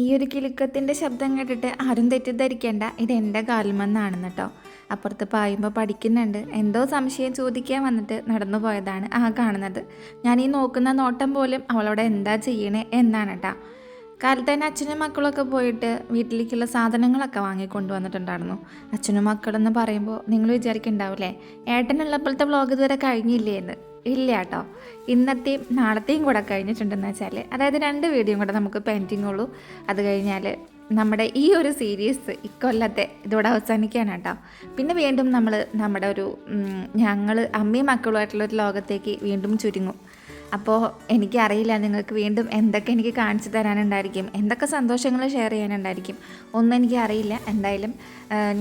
ഈ ഒരു കിലുക്കത്തിന്റെ ശബ്ദം കേട്ടിട്ട് ആരും തെറ്റിദ്ധരിക്കേണ്ട. ഇത് എന്റെ കാൽമെന്നാണെന്ന് കേട്ടോ അപ്പുറത്ത് പായുമ്പോൾ പഠിക്കുന്നുണ്ട്. എന്തോ സംശയം ചോദിക്കാൻ വന്നിട്ട് നടന്നു പോയതാണ് ആ കാണുന്നത്. ഞാൻ ഈ നോക്കുന്ന നോട്ടം പോലും അവളോട് എന്താ ചെയ്യണേ എന്നാണ് കേട്ടോ കാലത്ത് തന്നെ അച്ഛനും മക്കളൊക്കെ പോയിട്ട് വീട്ടിലേക്കുള്ള സാധനങ്ങളൊക്കെ വാങ്ങിക്കൊണ്ട് വന്നിട്ടുണ്ടായിരുന്നു അച്ഛനും മക്കളെന്ന് പറയുമ്പോൾ നിങ്ങൾ വിചാരിക്കുന്നുണ്ടാവില്ലേ ഏട്ടനുള്ളപ്പോഴത്തെ വ്ളോഗ് ഇതുവരെ കഴിഞ്ഞില്ലേ എന്ന്? ഇല്ല കേട്ടോ. ഇന്നത്തെയും നാളത്തെയും കൂടെ കഴിഞ്ഞിട്ടുണ്ടെന്ന് വെച്ചാൽ അതായത് രണ്ട് വീഡിയോയും കൂടെ നമുക്ക് പെയിന്റിംഗ് ഉള്ളൂ. അത് കഴിഞ്ഞാൽ നമ്മുടെ ഈ ഒരു സീരീസ് ഇക്കൊല്ലത്തെ ഇതോടെ അവസാനിക്കാനാണ് കേട്ടോ. പിന്നെ വീണ്ടും നമ്മൾ നമ്മുടെ ഒരു ഞങ്ങൾ അമ്മയും മക്കളുമായിട്ടുള്ള ഒരു ലോകത്തേക്ക് വീണ്ടും ചുരുങ്ങും. അപ്പോൾ എനിക്കറിയില്ല നിങ്ങൾക്ക് വീണ്ടും എന്തൊക്കെ എനിക്ക് കാണിച്ചു തരാനുണ്ടായിരിക്കും എന്തൊക്കെ സന്തോഷങ്ങൾ ഷെയർ ചെയ്യാനുണ്ടായിരിക്കും ഒന്നും എനിക്കറിയില്ല. എന്തായാലും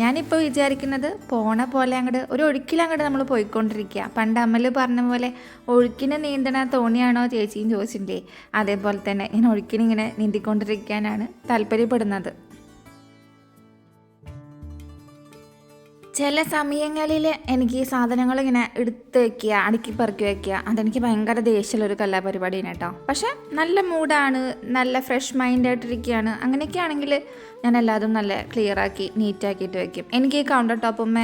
ഞാനിപ്പോൾ വിചാരിക്കുന്നത് പോണ പോലെ അങ്ങോട്ട് ഒരു ഒഴുക്കിലങ്ങോട്ട് നമ്മൾ പോയിക്കൊണ്ടിരിക്കുക പണ്ട് അമ്മൽ പറഞ്ഞ പോലെ ഒഴുക്കിന് നീന്തണ തോണിയാണോ ചേച്ചിയും ചോദിച്ചിട്ടില്ലേ അതേപോലെ തന്നെ ഞാൻ ഒഴുക്കിനിങ്ങനെ നീന്തിക്കൊണ്ടിരിക്കാനാണ് താല്പര്യപ്പെടുന്നത്. ചില സമയങ്ങളിൽ എനിക്ക് ഈ സാധനങ്ങൾ ഇങ്ങനെ എടുത്ത് വെക്കുക അടുക്കി പെറുക്കി വെക്കുക അതെനിക്ക് ഭയങ്കര ദേഷ്യമുള്ളൊരു കലാപരിപാടിയാണ് കേട്ടോ. പക്ഷെ നല്ല മൂഡാണ് നല്ല ഫ്രഷ് മൈൻഡായിട്ടിരിക്കുകയാണ് അങ്ങനെയൊക്കെ ആണെങ്കിൽ ഞാൻ എല്ലാതും നല്ല ക്ലിയർ ആക്കി നീറ്റാക്കിയിട്ട് വെക്കും. എനിക്ക് ഈ കൗണ്ടർ ടോപ്പുമ്മേ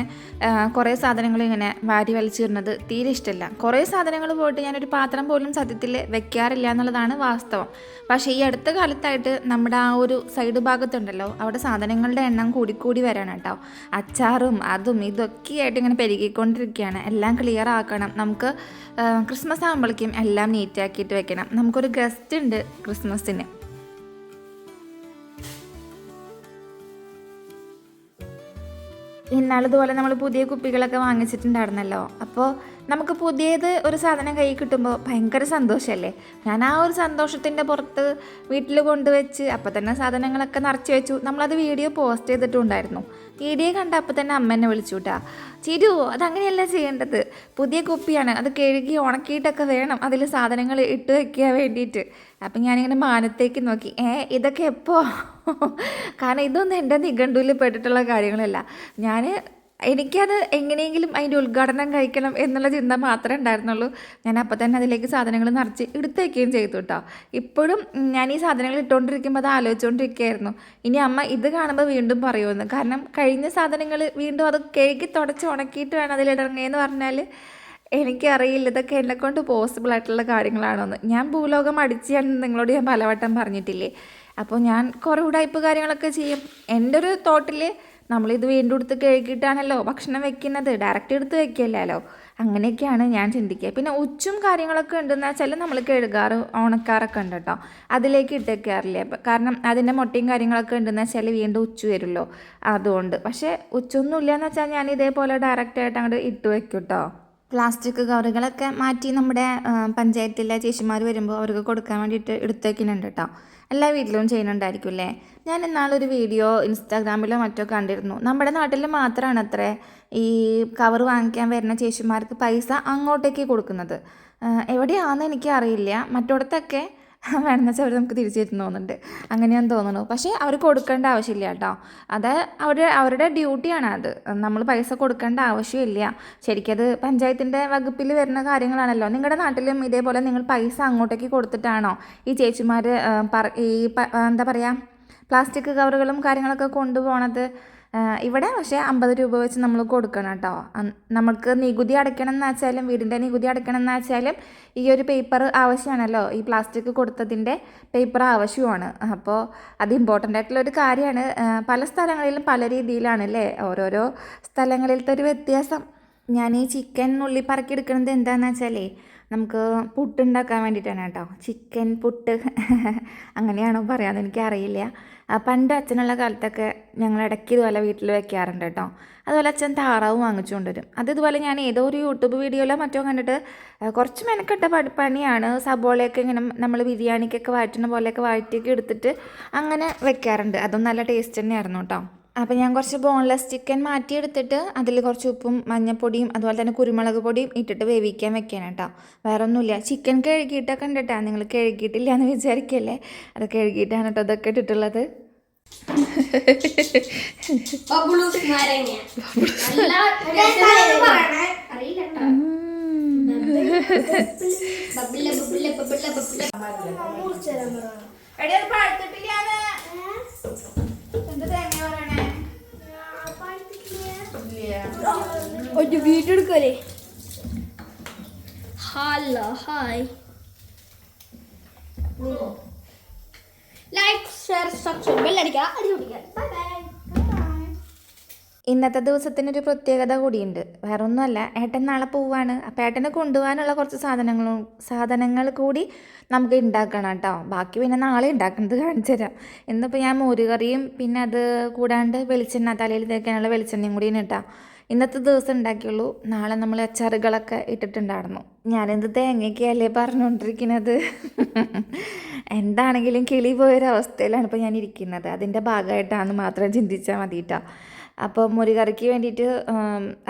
കുറേ സാധനങ്ങൾ ഇങ്ങനെ വാരി വലിച്ചിരുന്നത് തീരെ ഇഷ്ടമില്ല കുറേ സാധനങ്ങൾ പോയിട്ട് ഞാനൊരു പാത്രം പോലും സത്യത്തിൽ വെക്കാറില്ല എന്നുള്ളതാണ് വാസ്തവം. പക്ഷേ ഈ അടുത്ത കാലത്തായിട്ട് നമ്മുടെ ആ ഒരു സൈഡ് ഭാഗത്തുണ്ടല്ലോ അവിടെ സാധനങ്ങളുടെ എണ്ണം കൂടിക്കൂടി വരാണ് കേട്ടോ. അച്ചാറും അതും ഇതൊക്കെ ആയിട്ട് ഇങ്ങനെ പെരുകിക്കൊണ്ടിരിക്കുകയാണ്. എല്ലാം ക്ലിയർ ആക്കണം. നമുക്ക് ക്രിസ്മസ് ആകുമ്പോഴേക്കും എല്ലാം നീറ്റാക്കിയിട്ട് വെക്കണം. നമുക്കൊരു ഗസ്റ്റ് ഉണ്ട് ക്രിസ്മസിന് ഇന്നാളിതുപോലെ നമ്മൾ പുതിയ കുപ്പികളൊക്കെ വാങ്ങിച്ചിട്ടുണ്ടായിരുന്നല്ലോ. അപ്പോൾ നമുക്ക് പുതിയത് ഒരു സാധനം കൈ കിട്ടുമ്പോൾ ഭയങ്കര സന്തോഷമല്ലേ? ഞാൻ ആ ഒരു സന്തോഷത്തിന്റെ പുറത്ത് വീട്ടിൽ കൊണ്ടുവച്ച് അപ്പോൾ തന്നെ സാധനങ്ങളൊക്കെ നിറച്ച് വെച്ചു. നമ്മളത് വീഡിയോ പോസ്റ്റ് ചെയ്തിട്ടുണ്ടായിരുന്നു. വീഡിയോ കണ്ട അപ്പോൾ തന്നെ അമ്മ എന്നെ വിളിച്ചു കേട്ടാ ചിരു അതങ്ങനെയല്ല ചെയ്യേണ്ടത്? പുതിയ കുപ്പിയാണ്. അത് കഴുകി ഉണക്കിയിട്ടൊക്കെ വേണം. അതിൽ സാധനങ്ങൾ ഇട്ട് വയ്ക്കാൻ വേണ്ടിയിട്ട്. അപ്പം ഞാനിങ്ങനെ മാനത്തേക്ക് നോക്കി. ഏ ഇതൊക്കെ എപ്പോൾ കാരണം ഇതൊന്നും എന്റെ നിഘണ്ടുവിൽ പെട്ടിട്ടുള്ള കാര്യങ്ങളല്ല. ഞാൻ എനിക്കത് എങ്ങനെയെങ്കിലും അതിന്റെ ഉദ്ഘാടനം കഴിക്കണം എന്നുള്ള ചിന്ത മാത്രമേ ഉണ്ടായിരുന്നുള്ളൂ. ഞാൻ അപ്പോൾ തന്നെ അതിലേക്ക് സാധനങ്ങൾ നിറച്ച് എടുത്തേക്കുകയും ചെയ്തു കേട്ടോ ഇപ്പോഴും ഞാൻ ഈ സാധനങ്ങൾ ഇട്ടുകൊണ്ടിരിക്കുമ്പോൾ അത് ആലോചിച്ചുകൊണ്ടിരിക്കുകയായിരുന്നു. ഇനി അമ്മ ഇത് കാണുമ്പോൾ വീണ്ടും പറയുമെന്ന്. കാരണം കഴിഞ്ഞ സാധനങ്ങൾ വീണ്ടും അത് കേക്ക് തുടച്ച് ഉണക്കിയിട്ട് വേണം അതിലിടങ്ങിയെന്ന് പറഞ്ഞാൽ എനിക്കറിയില്ല. ഇതൊക്കെ എന്നെ കൊണ്ട് പോസിബിൾ ആയിട്ടുള്ള കാര്യങ്ങളാണോന്ന്. ഞാൻ ഭൂലോകം അടിച്ചാണ് നിങ്ങളോട് ഞാൻ പലവട്ടം പറഞ്ഞിട്ടില്ലേ. അപ്പോൾ ഞാൻ കുറേ ഉടായ്പ കാര്യങ്ങളൊക്കെ ചെയ്യും. എന്റെ ഒരു തോട്ടിൽ നമ്മളിത് വീണ്ടും എടുത്ത് കഴുകിയിട്ടാണല്ലോ ഭക്ഷണം വെക്കുന്നത്. ഡയറക്റ്റ് എടുത്ത് വെക്കില്ലല്ലോ. അങ്ങനെയൊക്കെയാണ് ഞാൻ ചിന്തിക്കുക. പിന്നെ ഉച്ചും കാര്യങ്ങളൊക്കെ ഉണ്ടെന്ന് വെച്ചാൽ നമ്മൾ കഴുകാറ് ഉണക്കാറൊക്കെ ഉണ്ട് കേട്ടോ. അതിലേക്ക് ഇട്ടേക്കാറില്ല കാരണം അതിന്റെ മുട്ടയും കാര്യങ്ങളൊക്കെ ഉണ്ടെന്ന് വെച്ചാൽ വീണ്ടും ഉച്ചു വരുമല്ലോ. അതുകൊണ്ട്. പക്ഷേ ഉച്ചൊന്നും ഇല്ലയെന്ന് വെച്ചാൽ ഞാൻ ഇതേപോലെ ഡയറക്റ്റായിട്ട് അങ്ങോട്ട് ഇട്ട് വെക്കും കേട്ടോ. പ്ലാസ്റ്റിക് കവറുകളൊക്കെ മാറ്റി നമ്മുടെ പഞ്ചായത്തിലെ ചേച്ചിമാർ വരുമ്പോൾ അവർക്ക് കൊടുക്കാൻ വേണ്ടിയിട്ട് എടുത്തേക്കുന്നുണ്ട് കേട്ടോ. എല്ലാ വീട്ടിലും ചെയ്യുന്നുണ്ടായിരിക്കും അല്ലേ ഞാൻ ഇന്നാളൊരു വീഡിയോ ഇൻസ്റ്റാഗ്രാമിലോ മറ്റോ കണ്ടിരുന്നു. നമ്മുടെ നാട്ടിൽ മാത്രമാണ് അത്രേ ഈ കവർ വാങ്ങിക്കാൻ വരുന്ന ചേച്ചിമാർക്ക് പൈസ അങ്ങോട്ടേക്ക് കൊടുക്കുന്നത്. എവിടെയാണെന്ന് എനിക്കറിയില്ല. മറ്റിടത്തൊക്കെ വേണമെന്ന് വെച്ചാൽ അവർ നമുക്ക് തിരിച്ചു തരുന്നു തോന്നുന്നുണ്ട്. അങ്ങനെയാന്ന് തോന്നുന്നു. പക്ഷേ അവർ കൊടുക്കേണ്ട ആവശ്യമില്ല കേട്ടോ. അത് അവരുടെ അവരുടെ ഡ്യൂട്ടിയാണ് അത്. നമ്മൾ പൈസ കൊടുക്കേണ്ട ആവശ്യമില്ല. ശരിക്കത് പഞ്ചായത്തിന്റെ വകുപ്പിൽ വരുന്ന കാര്യങ്ങളാണല്ലോ. നിങ്ങളുടെ നാട്ടിലും ഇതേപോലെ നിങ്ങൾ പൈസ അങ്ങോട്ടേക്ക് കൊടുത്തിട്ടാണോ? ഈ ചേച്ചിമാർ ഈ എന്താ പറയുക പ്ലാസ്റ്റിക് കവറുകളും കാര്യങ്ങളൊക്കെ കൊണ്ടുപോകണത് ഇവിടെ പക്ഷേ അമ്പത് രൂപ വെച്ച് നമ്മൾ കൊടുക്കണം കേട്ടോ. നമുക്ക് നികുതി അടയ്ക്കണം എന്ന് വെച്ചാലും വീടിന്റെ നികുതി അടയ്ക്കണം എന്ന് വെച്ചാലും ഈ ഒരു പേപ്പർ ആവശ്യമാണല്ലോ. ഈ പ്ലാസ്റ്റിക് കൊടുത്തതിന്റെ പേപ്പർ ആവശ്യമാണ്. അപ്പോൾ അത് ഇമ്പോർട്ടന്റ് ആയിട്ടുള്ള ഒരു കാര്യമാണ്. പല സ്ഥലങ്ങളിലും പല രീതിയിലാണ് അല്ലേ? ഓരോരോ സ്ഥലങ്ങളിലത്തെ ഒരു വ്യത്യാസം. ഞാൻ ഈ ചിക്കൻ ഉള്ളി പറക്കി എടുക്കുന്നത് എന്താണെന്ന് വെച്ചാലേ നമുക്ക് പുട്ടുണ്ടാക്കാൻ വേണ്ടിയിട്ടാണ് കേട്ടോ. ചിക്കൻ പുട്ട്. അങ്ങനെയാണോ പറയാമെന്ന് എനിക്കറിയില്ല. പണ്ട് അച്ഛനുള്ള കാലത്തൊക്കെ ഞങ്ങൾ ഇടയ്ക്ക് ഇതുപോലെ വീട്ടിൽ വെക്കാറുണ്ട് കേട്ടോ. അതുപോലെ അച്ഛൻ താറാവ് വാങ്ങിച്ചു കൊണ്ടുവരും. അത് ഇതുപോലെ ഞാൻ ഏതോ ഒരു യൂട്യൂബ് വീഡിയോയിലോ മറ്റോ കണ്ടിട്ട് കുറച്ച് മെനക്കെട്ട പണി- പണിയാണ്. സബോളയൊക്കെ ഇങ്ങനെ നമ്മൾ ബിരിയാണിക്കൊക്കെ വഴറ്റുന്ന പോലെയൊക്കെ വഴറ്റിയൊക്കെ എടുത്തിട്ട് അങ്ങനെ വെക്കാറുണ്ട്. അതും നല്ല ടേസ്റ്റ് തന്നെയായിരുന്നു കേട്ടോ. അപ്പോൾ ഞാൻ കുറച്ച് ബോൺലെസ് ചിക്കൻ മാറ്റിയെടുത്തിട്ട് അതിൽ കുറച്ച് ഉപ്പും മഞ്ഞപ്പൊടിയും അതുപോലെ തന്നെ കുരുമുളക് പൊടിയും ഇട്ടിട്ട് വേവിക്കാൻ വെക്കാൻ കേട്ടോ. വേറെ ഒന്നുമില്ല ചിക്കൻ കഴുകിയിട്ടൊക്കെ ഉണ്ട് കേട്ടോ നിങ്ങൾ കഴുകിയിട്ടില്ല എന്ന് വിചാരിക്കല്ലേ? അത് കഴുകിയിട്ടാണ് കേട്ടോ ഇതൊക്കെ ഇട്ടിട്ടുള്ളത്. എടി അത് പഴുത്തിട്ടില്ലാന്ന്. എന്ത് തേങ്ങ പറയണേ? ഒരു വീഡിയോ എടുക്കല്ലേ hello hi like share subscribe ബെല്ലടിക്കുക അടി കുടിക്കുക. ബൈ ബൈ ഇന്നത്തെ ദിവസത്തിനൊരു പ്രത്യേകത കൂടിയുണ്ട്. വേറെ ഒന്നുമല്ല ഏട്ടൻ നാളെ പോവാണ്. അപ്പം ഏട്ടനെ കൊണ്ടുപോകാനുള്ള കുറച്ച് സാധനങ്ങളും സാധനങ്ങൾ കൂടി നമുക്ക് ഉണ്ടാക്കണം കേട്ടോ. ബാക്കി പിന്നെ നാളെ ഉണ്ടാക്കുന്നത് കാണിച്ചു തരാം. ഇന്നിപ്പോൾ ഞാൻ മോരുകറിയും പിന്നെ അത് കൂടാണ്ട് വെളിച്ചെണ്ണ തലയിൽ തേക്കാനുള്ള വെളിച്ചെണ്ണയും കൂടി ഇട്ടാ ഇന്നത്തെ ദിവസം ഉണ്ടാക്കിയുള്ളൂ. നാളെ നമ്മൾ അച്ചാറുകളൊക്കെ ഇട്ടിട്ടുണ്ടായിരുന്നു. ഞാനെന്ത് തേങ്ങയ്ക്കല്ലേ പറഞ്ഞുകൊണ്ടിരിക്കുന്നത്? എന്താണെങ്കിലും കിളി പോയൊരവസ്ഥയിലാണ് ഇപ്പോൾ ഞാൻ ഇരിക്കുന്നത്. അതിന്റെ ഭാഗമായിട്ടാണെന്ന് മാത്രം ചിന്തിച്ചാൽ മതി കേട്ടോ. അപ്പോൾ മോരുകറിക്ക് വേണ്ടിയിട്ട്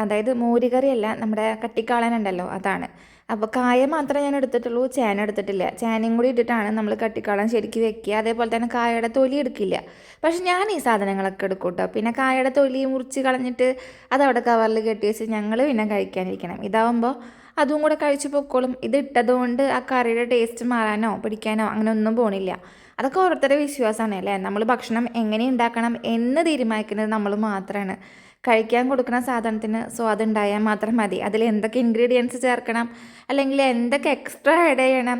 അതായത് മോരുകറിയല്ല നമ്മുടെ കട്ടിക്കാളനുണ്ടല്ലോ അതാണ്. അപ്പോൾ കായ മാത്രമേ ഞാൻ എടുത്തിട്ടുള്ളൂ ചേന എടുത്തിട്ടില്ല. ചേനയും കൂടി ഇട്ടിട്ടാണ് നമ്മൾ കട്ടിക്കാളൻ ശരിക്ക് വെക്കുക. അതേപോലെ തന്നെ കായയുടെ തൊലി എടുക്കില്ല. പക്ഷെ ഞാൻ ഈ സാധനങ്ങളൊക്കെ എടുക്കും കേട്ടോ. പിന്നെ കായയുടെ തൊലി മുറിച്ച് കളഞ്ഞിട്ട് അതവിടെ കവറിൽ കെട്ടി വെച്ച് ഞങ്ങൾ പിന്നെ കഴിക്കാനിരിക്കണം. ഇതാവുമ്പോൾ അതും കൂടെ കഴിച്ചു പൊക്കോളും. ഇത് ഇട്ടതുകൊണ്ട് ആ കറിയുടെ ടേസ്റ്റ് മാറാനോ പിടിക്കാനോ അങ്ങനെ ഒന്നും പോണില്ല. അതൊക്കെ ഓരോരുത്തരുടെ വിശ്വാസമാണ് അല്ലേ നമ്മൾ ഭക്ഷണം എങ്ങനെ ഉണ്ടാക്കണം എന്ന് തീരുമാനിക്കുന്നത് നമ്മൾ മാത്രമാണ് കഴിക്കാൻ കൊടുക്കുന്ന സാധനത്തിന് സ്വാദ് ഉണ്ടായാൽ മാത്രം മതി. അതിൽ എന്തൊക്കെ ഇൻഗ്രീഡിയൻസ് ചേർക്കണം? അല്ലെങ്കിൽ എന്തൊക്കെ എക്സ്ട്രാ ആഡ് ചെയ്യണം?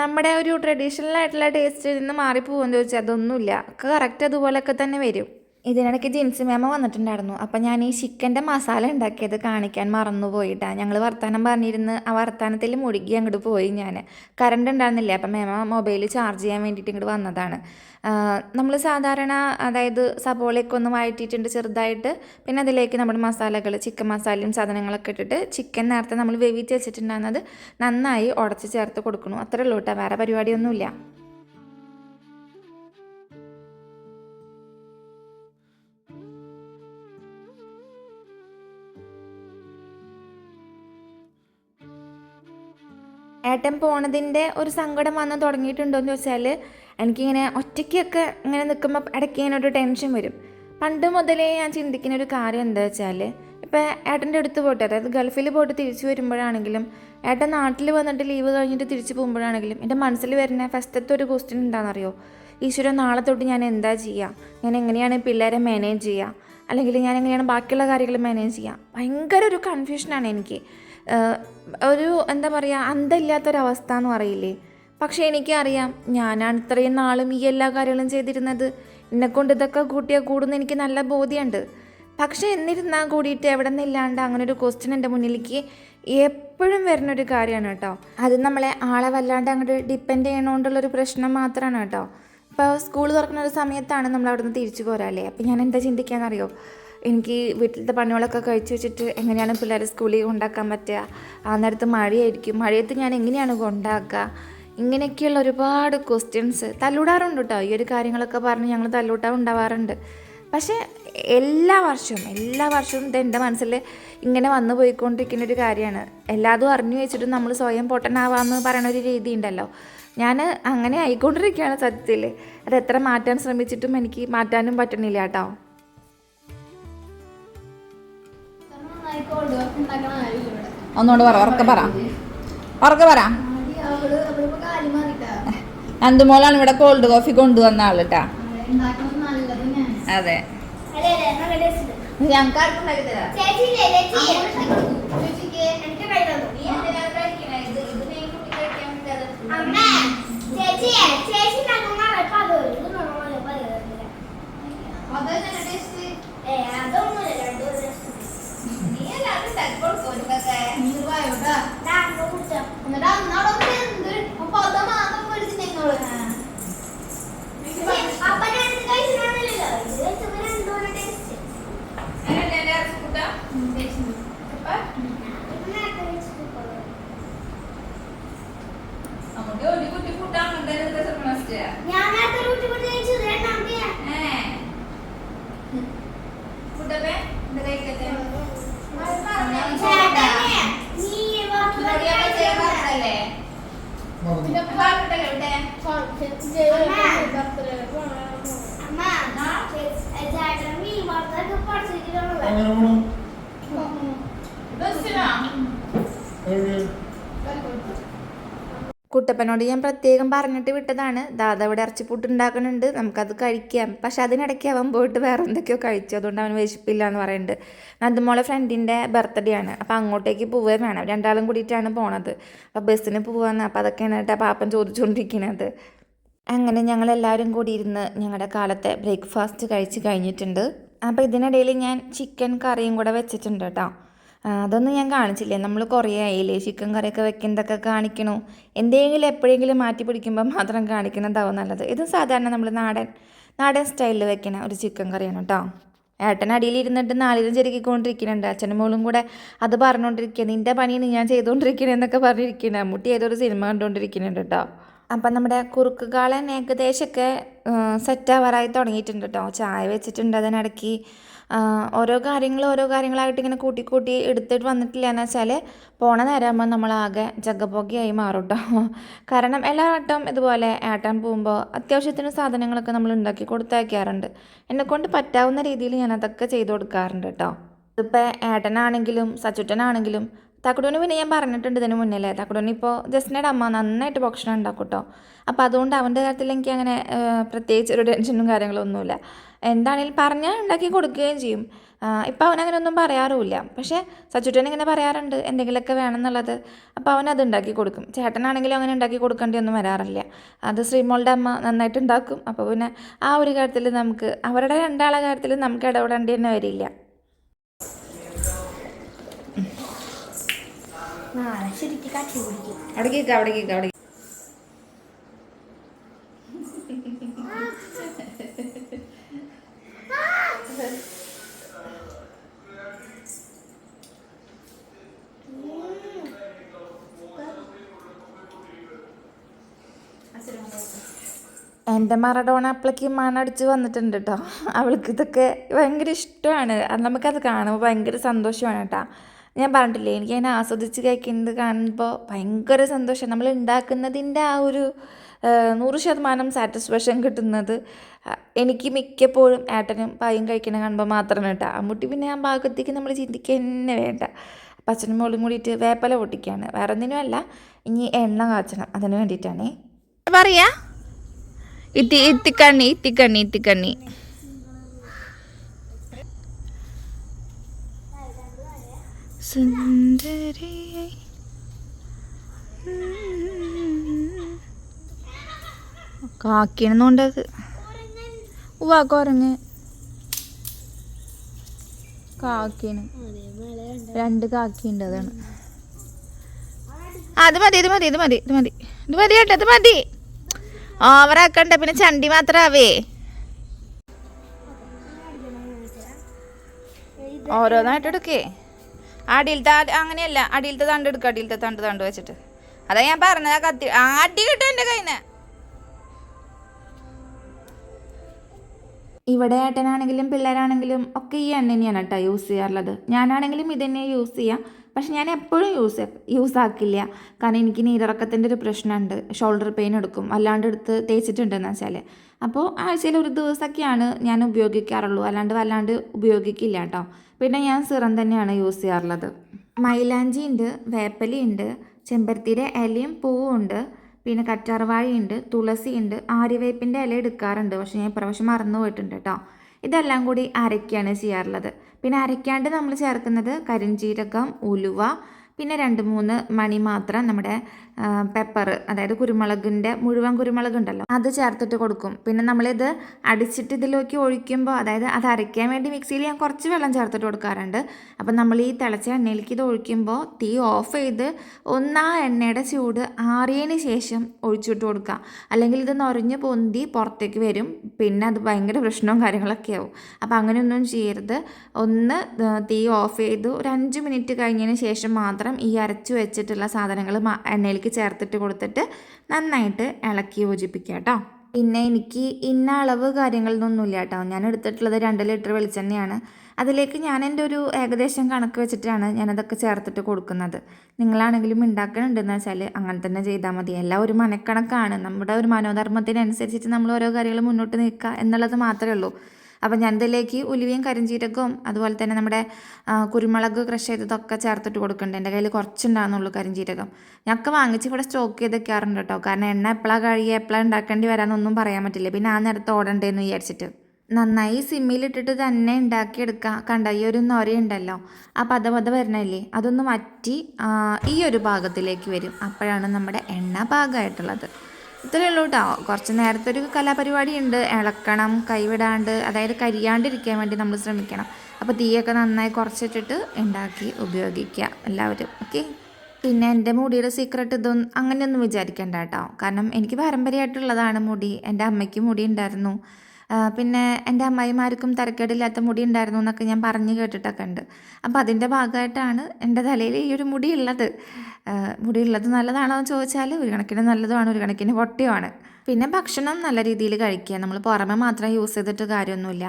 നമ്മുടെ ഒരു ട്രഡീഷണൽ ആയിട്ടുള്ള ടേസ്റ്റിൽ നിന്ന് മാറിപ്പോകുമെന്ന് ചോദിച്ചാൽ അതൊന്നുമില്ല. കറക്റ്റ് അതുപോലൊക്കെ തന്നെ വരും. ഇതിനിടയ്ക്ക് ജിൻസി മാമ വന്നിട്ടുണ്ടായിരുന്നു. അപ്പം ഞാൻ ഈ ചിക്കന്റെ മസാല ഉണ്ടാക്കിയത് കാണിക്കാൻ മറന്നുപോയിട്ടാണ് ഞങ്ങൾ വർത്തമാനം പറഞ്ഞിരുന്ന് ആ വർത്തമാനത്തിൽ മുഴുകി അങ്ങോട്ട് പോയി ഞാൻ കറണ്ട് ഉണ്ടായിരുന്നില്ല? അപ്പം മാമ മൊബൈൽ ചാർജ് ചെയ്യാൻ വേണ്ടിയിട്ട് ഇങ്ങോട്ട് വന്നതാണ്. നമ്മൾ സാധാരണ അതായത് സബോളയൊക്കെ ഒന്ന് വഴറ്റിയിട്ടുണ്ട് ചെറുതായിട്ട്. പിന്നെ അതിലേക്ക് നമ്മുടെ മസാലകൾ ചിക്കൻ മസാലയും സാധനങ്ങളൊക്കെ ഇട്ടിട്ട് ചിക്കൻ നേരത്തെ നമ്മൾ വേവിച്ച് വെച്ചിട്ടുണ്ടാകുന്നത് നന്നായി ഉടച്ച് ചേർത്ത് കൊടുക്കണു. അത്രേ ഉള്ളൂ കേട്ടോ. വേറെ പരിപാടിയൊന്നുമില്ല. ഏട്ടൻ പോണതിന്റെ ഒരു സങ്കടം വന്ന് തുടങ്ങിയിട്ടുണ്ടോ എന്ന് ചോദിച്ചാൽ എനിക്കിങ്ങനെ ഒറ്റയ്ക്കൊക്കെ ഇങ്ങനെ നിൽക്കുമ്പോൾ ഇടയ്ക്ക് ഇങ്ങനെ ഒരു ടെൻഷൻ വരും. പണ്ട് മുതലേ ഞാൻ ചിന്തിക്കുന്ന ഒരു കാര്യം എന്താ വെച്ചാൽ ഇപ്പോൾ ഏട്ടന്റെ അടുത്ത് പോയിട്ട് അതായത് ഗൾഫിൽ പോയിട്ട് തിരിച്ചു വരുമ്പോഴാണെങ്കിലും ഏട്ടൻ നാട്ടിൽ വന്നിട്ട് ലീവ് കഴിഞ്ഞിട്ട് തിരിച്ചു പോകുമ്പോഴാണെങ്കിലും എന്റെ മനസ്സിൽ വരുന്ന ഫസ്റ്റത്തെ ഒരു ക്വസ്റ്റ്യൻ എന്താണെന്നറിയോ ഈശ്വരൻ നാളെ തൊട്ട് ഞാൻ എന്താ ചെയ്യുക ഞാൻ എങ്ങനെയാണ് പിള്ളേരെ മാനേജ് ചെയ്യുക അല്ലെങ്കിൽ ഞാൻ എങ്ങനെയാണ് ബാക്കിയുള്ള കാര്യങ്ങൾ മാനേജ് ചെയ്യുക ഭയങ്കര ഒരു കൺഫ്യൂഷനാണ് എനിക്ക്. ഒരു എന്താ പറയുക അന്തമില്ലാത്തൊരവസ്ഥ എന്ന് പറയില്ലേ? പക്ഷേ എനിക്കറിയാം ഞാനാണ് ഇത്രയും നാളും ഈ എല്ലാ കാര്യങ്ങളും ചെയ്തിരുന്നത്. എന്നെക്കൊണ്ട് ഇതൊക്കെ കൂട്ടിയാൽ കൂടുന്ന എനിക്ക് നല്ല ബോധ്യമുണ്ട്. പക്ഷേ എന്നിരുന്നാൽ കൂടിയിട്ട് എവിടെ നിന്നില്ലാണ്ട് അങ്ങനെ ഒരു ക്വസ്റ്റ്യൻ എന്റെ മുന്നിലേക്ക് എപ്പോഴും വരുന്നൊരു കാര്യമാണ് കേട്ടോ. അത് നമ്മളെ ആളെ വല്ലാണ്ട് അങ്ങോട്ട് ഡിപ്പെൻഡ് ചെയ്യണോണ്ടുള്ളൊരു പ്രശ്നം മാത്രമാണ് കേട്ടോ. ഇപ്പോൾ സ്കൂൾ തുറക്കുന്ന ഒരു സമയത്താണ് നമ്മൾ അവിടുന്ന് തിരിച്ചു പോരാല്ലേ അപ്പം ഞാൻ എന്താ ചിന്തിക്കാന്നറിയോ? എനിക്ക് വീട്ടിലത്തെ പണികളൊക്കെ കഴിച്ചു വെച്ചിട്ട് എങ്ങനെയാണ് പിള്ളേരെ സ്കൂളിൽ കൊണ്ടാക്കാൻ പറ്റുക? ആ നേരത്ത് മഴയായിരിക്കും. മഴയത്ത് ഞാൻ എങ്ങനെയാണ് കൊണ്ടാക്കുക? ഇങ്ങനെയൊക്കെയുള്ള ഒരുപാട് ക്വസ്റ്റ്യൻസ് തല്ലൂടാറുണ്ട് കേട്ടോ. ഈ ഒരു കാര്യങ്ങളൊക്കെ പറഞ്ഞ് ഞങ്ങൾ തല്ലൂട്ടാ ഉണ്ടാവാറുണ്ട്. പക്ഷേ എല്ലാ വർഷവും എല്ലാ വർഷവും ഇത് എന്റെ മനസ്സിൽ ഇങ്ങനെ വന്നു പോയിക്കൊണ്ടിരിക്കുന്ന ഒരു കാര്യമാണ്. എല്ലാതും അറിഞ്ഞു വെച്ചിട്ട് നമ്മൾ സ്വയം പൊട്ടനാവാമെന്ന് പറയുന്ന ഒരു രീതി ഉണ്ടല്ലോ. ഞാൻ അങ്ങനെ ആയിക്കൊണ്ടിരിക്കുകയാണ് സത്യത്തിൽ. അത് എത്ര മാറ്റാൻ ശ്രമിച്ചിട്ടും എനിക്ക് മാറ്റാനും പറ്റണില്ല കേട്ടോ. ഒന്നുകൊണ്ട് പറ ഉറക്കെ പറ. ഉറക്കെ പറ. അന്തുമോളാണ് ഇവിടെ കോൾഡ് കോഫി കൊണ്ടുവന്ന ആൾ കേട്ടാ അതെ. ഞങ്ങൾക്ക് ആർക്കും ഇപ്പൊ അത് ഏ അതൊന്നുമില്ല രണ്ടു അപ്പൊ ഞാൻ ഇത് കഴിച്ചിട്ടാണല്ലോ ഇത് കഴിച്ചപ്പോ രണ്ടു ടേസ്റ്റ് ഞാൻ നേരത്തെ റൂട്ടി കൊണ്ട് കഴിച്ചത് രണ്ടാമത്തെ ചേട്ടാ നീ അമ്മ ചേട്ടാ നീ വാർത്തയൊക്കെ പഠിച്ചിട്ടുള്ളത് അങ്ങനെ പോണം എവിടെ കുട്ടപ്പനോട് ഞാൻ പ്രത്യേകം പറഞ്ഞിട്ട് വിട്ടതാണ്. ദാദ ഇവിടെ ഇറച്ചിപ്പുട്ട് ഉണ്ടാക്കുന്നുണ്ട് നമുക്കത് കഴിക്കാം. പക്ഷെ അതിനിടയ്ക്ക് അവൻ പോയിട്ട് വേറെ എന്തൊക്കെയോ കഴിച്ചു. അതുകൊണ്ട് അവൻ വിശപ്പില്ല എന്ന് പറയുന്നുണ്ട്. നന്ദമോളെ ഫ്രണ്ടിന്റെ ബർത്ത്ഡേ ആണ്. അപ്പോൾ അങ്ങോട്ടേക്ക് പോവുകയും വേണം. രണ്ടാളും കൂടിയിട്ടാണ് പോണത്. അപ്പോൾ ബസ്സിന് പോവാന്ന് അപ്പോൾ അതൊക്കെയാണ് കേട്ടോ പാപ്പൻ ചോദിച്ചുകൊണ്ടിരിക്കുന്നത് അങ്ങനെ ഞങ്ങൾ എല്ലാവരും കൂടി ഇരുന്ന് ഞങ്ങളുടെ കാലത്തെ ബ്രേക്ക്ഫാസ്റ്റ് കഴിച്ച് കഴിഞ്ഞിട്ടുണ്ട്. അപ്പോൾ ഇതിനിടയിൽ ഞാൻ ചിക്കൻ കറിയും കൂടെ വെച്ചിട്ടുണ്ട് കേട്ടോ. അതൊന്നും ഞാൻ കാണിച്ചില്ലേ. നമ്മൾ കുറേ ആയില്ലേ? ചിക്കൻ കറിയൊക്കെ വെക്കുന്നതൊക്കെ കാണിക്കണോ. എന്തെങ്കിലും എപ്പോഴെങ്കിലും മാറ്റി പിടിക്കുമ്പോൾ മാത്രം കാണിക്കുന്നതാവും നല്ലത്. ഇത് സാധാരണ നമ്മൾ നാടൻ നാടൻ സ്റ്റൈലിൽ വെക്കുന്ന ഒരു ചിക്കൻ കറിയാണ് കേട്ടോ ഏട്ടൻ അടിയിൽ ഇരുന്നിട്ട് നാലിലും ചെരുക്കിക്കൊണ്ടിരിക്കുന്നുണ്ട്. അച്ഛനും മോളും കൂടെ അത് പറഞ്ഞുകൊണ്ടിരിക്കുക നിന്റെ പണിയാണ് ഞാൻ ചെയ്തുകൊണ്ടിരിക്കണെന്നൊക്കെ പറഞ്ഞിരിക്കുന്നത് അമ്മൂട്ടി ഏതൊരു സിനിമ കണ്ടുകൊണ്ടിരിക്കുന്നുണ്ട് കേട്ടോ അപ്പം നമ്മുടെ കുറുക്ക് കാളൻ ഏകദേശമൊക്കെ സെറ്റാവാറായി തുടങ്ങിയിട്ടുണ്ട് കേട്ടോ ചായ വെച്ചിട്ടുണ്ട് അതിനിടയ്ക്ക്. ഓരോ കാര്യങ്ങൾ ഓരോ കാര്യങ്ങളായിട്ട് ഇങ്ങനെ കൂട്ടി കൂട്ടി എടുത്തിട്ട് വന്നിട്ടില്ല. എന്ന് വെച്ചാൽ പോണ നേരമാകുമ്പോൾ നമ്മളാകെ ജഗപൊകയായി മാറും കേട്ടോ കാരണം എല്ലാ വട്ടം ഇതുപോലെ ഏട്ടൻ പോകുമ്പോൾ അത്യാവശ്യത്തിന് സാധനങ്ങളൊക്കെ നമ്മൾ ഉണ്ടാക്കി കൊടുത്തയക്കാറുണ്ട് എന്നെക്കൊണ്ട് പറ്റാവുന്ന രീതിയിൽ ഞാൻ അതൊക്കെ ചെയ്തു കൊടുക്കാറുണ്ട് കേട്ടോ ഇതിപ്പോൾ ഏട്ടനാണെങ്കിലും സച്ചുട്ടനാണെങ്കിലും തക്കുടൂന് പിന്നെ ഞാൻ പറഞ്ഞിട്ടുണ്ട് ഇതിന് മുന്നേ തക്കുടൂന് ഇപ്പോൾ ജസ്റ്റിനയുടെ അമ്മ നന്നായിട്ട് ഭക്ഷണം ഉണ്ടാക്കും കേട്ടോ അപ്പോൾ അതുകൊണ്ട് അവന്റെ കാര്യത്തിൽ എനിക്ക് അങ്ങനെ പ്രത്യേകിച്ച് ഒരു ടെൻഷനും കാര്യങ്ങളൊന്നുമില്ല എന്താണെങ്കിലും പറഞ്ഞാൽ ഉണ്ടാക്കി കൊടുക്കുകയും ചെയ്യും. ഇപ്പോൾ അവൻ അങ്ങനെ ഒന്നും പറയാറുമില്ല. പക്ഷേ സച്ചുട്ടൻ ഇങ്ങനെ പറയാറുണ്ട് എന്തെങ്കിലുമൊക്കെ വേണമെന്നുള്ളത്. അപ്പോൾ അവൻ അത് ഉണ്ടാക്കി കൊടുക്കും. ചേട്ടനാണെങ്കിലും അങ്ങനെ ഉണ്ടാക്കി കൊടുക്കേണ്ടി ഒന്നും വരാറില്ല. അത് ശ്രീമോളുടെ അമ്മ നന്നായിട്ട് ഉണ്ടാക്കും. അപ്പോൾ പിന്നെ ആ ഒരു കാര്യത്തിൽ നമുക്ക് അവരുടെ രണ്ടാളെ കാര്യത്തിൽ നമുക്ക് ഇടപെടേണ്ടി തന്നെ വരില്ല. അവിടെ കേൾക്കാം അവിടെ കേൾക്കാം അവിടെ എന്റെ മറഡോണ അപ്പളേക്ക് മണടിച്ച് വന്നിട്ടുണ്ട് കേട്ടോ അവൾക്ക് ഇതൊക്കെ ഭയങ്കര ഇഷ്ടമാണ്. അത് നമുക്കത് കാണുമ്പോൾ ഭയങ്കര സന്തോഷമാണ് കേട്ടോ ഞാൻ പറഞ്ഞിട്ടില്ലേ എനിക്ക് അതിനെ ആസ്വദിച്ച് കഴിക്കുന്നത് കാണുമ്പോൾ ഭയങ്കര സന്തോഷം. നമ്മൾ ഉണ്ടാക്കുന്നതിന്റെ ആ ഒരു നൂറ് ശതമാനം സാറ്റിസ്ഫാക്ഷൻ കിട്ടുന്നത് എനിക്ക് മിക്കപ്പോഴും ഏട്ടനും പായും കഴിക്കണ കാണുമ്പോൾ മാത്രമേ കേട്ടോ. അമ്മൂട്ടി പിന്നെ ആ ഭാഗത്തേക്ക് നമ്മൾ ചിന്തിക്കുക തന്നെ വേണ്ട. അച്ഛനും മോളും കൂടിയിട്ട് വേപ്പല പൊട്ടിക്കുകയാണ്. വേറെ ഒന്നിനും അല്ല ഇനി എണ്ണ കാച്ചണം. അതിന് വേണ്ടിയിട്ടാണേ. പറയാ? ഇത്തി ഇത്തിക്കണ്ണി ഇത്തിക്കണ്ണി ഇത്തിക്കണ്ണി. സുന്ദരിയെ. കാക്കിണെന്നുണ്ടത് ഉവാ കുരങ്ങ് കാക്കിന് രണ്ട് കാക്കിയുണ്ട് അതാണ്. അത് മതി ഇത് മതി ഇത് മതി ഇത് മതി. ഇത് മതി കേട്ടോ ഇത് മതി. ഓവറാക്കണ്ട പിന്നെ ചണ്ടി മാത്രാവേ. ഓരോന്നായിട്ട് എടുക്കേ. അടിയിലത്തെ അങ്ങനെയല്ല അടിയിലത്തെ തണ്ട് എടുക്കുക അടിയിലത്തെ തണ്ട് തണ്ട് വെച്ചിട്ട്. അതാ ഞാൻ പറഞ്ഞത് കത്തി അടി കിട്ടും എന്റെ കയ്യിൽ നിന്ന് ഇവിടെ ഏട്ടനാണെങ്കിലും പിള്ളേരാണെങ്കിലും ഒക്കെ ഈ എണ്ണ തന്നെയാണ് കേട്ടോ യൂസ് ചെയ്യാറുള്ളത്. ഞാനാണെങ്കിലും ഇത് തന്നെ യൂസ് ചെയ്യാം. പക്ഷെ ഞാൻ എപ്പോഴും യൂസ് യൂസ് ആക്കില്ല. കാരണം എനിക്ക് നീരിറക്കത്തിന്റെ ഒരു പ്രശ്നമുണ്ട്. ഷോൾഡർ പെയിൻ എടുക്കും. അല്ലാണ്ട് എടുത്ത് തേച്ചിട്ടുണ്ടെന്ന് വെച്ചാൽ അപ്പോൾ ആഴ്ചയിൽ ഒരു ദിവസമൊക്കെയാണ് ഞാൻ ഉപയോഗിക്കാറുള്ളൂ. അല്ലാണ്ട് വല്ലാണ്ട് ഉപയോഗിക്കില്ല കേട്ടോ. പിന്നെ ഞാൻ സിറം തന്നെയാണ് യൂസ് ചെയ്യാറുള്ളത്. മൈലാഞ്ചി ഉണ്ട് വേപ്പലി ഉണ്ട് ചെമ്പരത്തിയുടെ ഇലയും പൂവും ഉണ്ട് പിന്നെ കറ്റാർവാഴയുണ്ട് തുളസിയുണ്ട് ആര്യവേപ്പിന്റെ ഇല എടുക്കാറുണ്ട്. പക്ഷേ ഞാൻ ഇപ്രാവശ്യം മറന്നു പോയിട്ടുണ്ട് കേട്ടോ. ഇതെല്ലാം കൂടി അരയ്ക്കാണ് ചെയ്യാറുള്ളത്. പിന്നെ അരയ്ക്കാണ്ട് നമ്മൾ ചേർക്കുന്നത് കരിഞ്ചീരകം ഉലുവ പിന്നെ രണ്ട് മൂന്ന് മണി മാത്രം നമ്മുടെ പെപ്പർ അതായത് കുരുമുളകിന്റെ മുഴുവൻ കുരുമുളക് ഉണ്ടല്ലോ അത് ചേർത്തിട്ട് കൊടുക്കും. പിന്നെ നമ്മളിത് അടിച്ചിട്ട് ഇതിലേക്ക് ഒഴിക്കുമ്പോൾ അതായത് അത് അരയ്ക്കാൻ വേണ്ടി മിക്സിയിൽ ഞാൻ കുറച്ച് വെള്ളം ചേർത്തിട്ട് കൊടുക്കാറുണ്ട്. അപ്പം നമ്മൾ ഈ തിളച്ച എണ്ണയിലേക്ക് ഇത് ഒഴിക്കുമ്പോൾ തീ ഓഫ് ചെയ്ത് ഒന്നാ എണ്ണയുടെ ചൂട് ആറിയതിന് ശേഷം ഒഴിച്ചിട്ട് കൊടുക്കുക. അല്ലെങ്കിൽ ഇത് നൊറിഞ്ഞ് പൊന്തി പുറത്തേക്ക് വരും. പിന്നെ അത് ഭയങ്കര പ്രശ്നവും കാര്യങ്ങളൊക്കെ ആവും. അപ്പോൾ അങ്ങനെയൊന്നും ചെയ്യരുത്. ഒന്ന് തീ ഓഫ് ചെയ്ത് ഒരു അഞ്ച് മിനിറ്റ് കഴിഞ്ഞതിന് ശേഷം മാത്രം ഈ അരച്ചു വെച്ചിട്ടുള്ള സാധനങ്ങൾ എണ്ണയിലേക്ക് ചേർത്തിട്ട് കൊടുത്തിട്ട് നന്നായിട്ട് ഇളക്കി യോജിപ്പിക്കുക കേട്ടോ. പിന്നെ എനിക്ക് ഇന്ന അളവ് കാര്യങ്ങളൊന്നുമില്ല കേട്ടോ. ഞാൻ എടുത്തിട്ടുള്ളത് രണ്ട് ലിറ്റർ വെളിച്ചെണ്ണയാണ്. അതിലേക്ക് ഞാൻ എന്റെ ഒരു ഏകദേശം കണക്ക് വെച്ചിട്ടാണ് ഞാനതൊക്കെ ചേർത്തിട്ട് കൊടുക്കുന്നത്. നിങ്ങളാണെങ്കിലും ഉണ്ടാക്കണുണ്ടെന്ന് വെച്ചാൽ അങ്ങനെ തന്നെ ചെയ്താൽ മതി. എല്ലാം ഒരു മനക്കണക്കാണ്. നമ്മുടെ ഒരു മനോധർമ്മത്തിനനുസരിച്ചിട്ട് നമ്മൾ ഓരോ കാര്യങ്ങൾ മുന്നോട്ട് നീക്കുക എന്നുള്ളത് മാത്രമേ ഉള്ളൂ. അപ്പോൾ ഞാൻ ഇതിലേക്ക് ഉലുവയും കരിഞ്ചീരകവും അതുപോലെ തന്നെ നമ്മുടെ കുരുമുളക് ക്രഷ് ചെയ്തതൊക്കെ ചേർത്തിട്ട് കൊടുക്കുന്നുണ്ട് എന്റെ കയ്യിൽ കുറച്ചുണ്ടാകുന്നുള്ളൂ കരിഞ്ചീരകം. ഞങ്ങൾക്ക് വാങ്ങിച്ച് ഇവിടെ സ്റ്റോക്ക് ചെയ്ത് വെക്കാറുണ്ട് കേട്ടോ. കാരണം എണ്ണ എപ്പോഴാണ് കഴിയുക എപ്പോഴാണ് ഉണ്ടാക്കേണ്ടി വരാമെന്നൊന്നും പറയാൻ പറ്റില്ല. പിന്നെ ആ നേരത്ത് ഓടണ്ടേന്ന് വിചാരിച്ചിട്ട്. നന്നായി സിമ്മിലിട്ടിട്ട് തന്നെ ഉണ്ടാക്കിയെടുക്കുക കണ്ട ഈ ഒരു നൊരയുണ്ടല്ലോ ആ പത പത വരണല്ലേ? അതൊന്ന് മാറ്റി ഈ ഒരു ഭാഗത്തിലേക്ക് വരും. അപ്പോഴാണ് നമ്മുടെ എണ്ണ പാകമായിട്ടുള്ളത് ഇത്രയേ ഉള്ളൂ കേട്ടോ കുറച്ച് നേരത്തെ ഒരു കലാപരിപാടി ഉണ്ട് ഇളക്കണം കൈവിടാണ്ട് അതായത് കരിയാണ്ടിരിക്കാൻ വേണ്ടി നമ്മൾ ശ്രമിക്കണം. അപ്പോൾ തീയൊക്കെ നന്നായി കുറച്ചിട്ടിട്ട് ഉണ്ടാക്കി ഉപയോഗിക്കുക എല്ലാവരും. ഓക്കെ? പിന്നെ എന്റെ മുടിയുടെ സീക്രട്ട് ഇതൊന്നും അങ്ങനെയൊന്നും വിചാരിക്കണ്ട കേട്ടോ. കാരണം എനിക്ക് പാരമ്പര്യമായിട്ടുള്ളതാണ് മുടി. എന്റെ അമ്മയ്ക്ക് മുടി ഉണ്ടായിരുന്നു. പിന്നെ എന്റെ അമ്മായിമാർക്കും തരക്കേടില്ലാത്ത മുടി ഉണ്ടായിരുന്നു എന്നൊക്കെ ഞാൻ പറഞ്ഞു കേട്ടിട്ടൊക്കെ ഉണ്ട്. അപ്പോൾ അതിന്റെ ഭാഗമായിട്ടാണ് എന്റെ തലയിൽ ഈ ഒരു മുടി ഉള്ളത് മുടി ഉള്ളത് നല്ലതാണോ എന്ന് ചോദിച്ചാൽ ഒരു കണക്കിന് നല്ലതുമാണ് ഒരു കണക്കിന് പൊട്ടിയുമാണ്. പിന്നെ ഭക്ഷണം നല്ല രീതിയിൽ കഴിക്കുക. നമ്മൾ പുറമെ മാത്രം യൂസ് ചെയ്തിട്ട് കാര്യമൊന്നുമില്ല.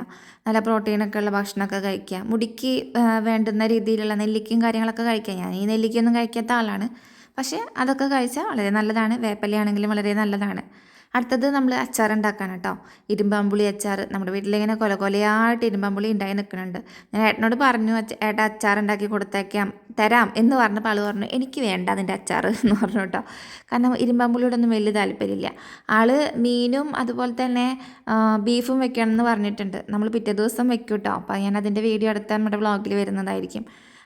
നല്ല പ്രോട്ടീനൊക്കെ ഉള്ള ഭക്ഷണമൊക്കെ കഴിക്കുക. മുടിക്ക് വേണ്ടുന്ന രീതിയിലുള്ള നെല്ലിക്കയും കാര്യങ്ങളൊക്കെ കഴിക്കുക. ഞാൻ ഈ നെല്ലിക്കയൊന്നും കഴിക്കാത്ത ആളാണ്. പക്ഷേ അതൊക്കെ കഴിച്ചാൽ വളരെ നല്ലതാണ്. വേപ്പലയാണെങ്കിലും വളരെ നല്ലതാണ്. അടുത്തത് നമ്മൾ അച്ചാർ ഉണ്ടാക്കാൻ കേട്ടോ ഇരുമ്പാമ്പുളി അച്ചാർ നമ്മുടെ വീട്ടിലിങ്ങനെ കൊല കൊലയായിട്ട് ഇരുമ്പാമ്പുളി ഉണ്ടായി നിൽക്കുന്നുണ്ട്. ഞാൻ ഏട്ടനോട് പറഞ്ഞു "അച്ഛ- ഏട്ടാ അച്ചാർ ഉണ്ടാക്കി കൊടുത്തേക്കാം തരാം എന്ന് പറഞ്ഞപ്പോൾ ആൾ പറഞ്ഞു എനിക്ക് വേണ്ട അതിന്റെ അച്ചാർ എന്ന് പറഞ്ഞു കേട്ടോ. കാരണം ഇരുമ്പാമ്പുളിയോടൊന്നും വലിയ താല്പര്യമില്ല. ആൾ മീനും അതുപോലെ തന്നെ ബീഫും വെക്കണം എന്ന് പറഞ്ഞിട്ടുണ്ട്. നമ്മൾ പിറ്റേ ദിവസം വെക്കും കേട്ടോ. അപ്പോൾ ഞാൻ അതിന്റെ വീഡിയോ അടുത്ത നമ്മുടെ വ്ളോഗിൽ വരുന്നതായിരിക്കും.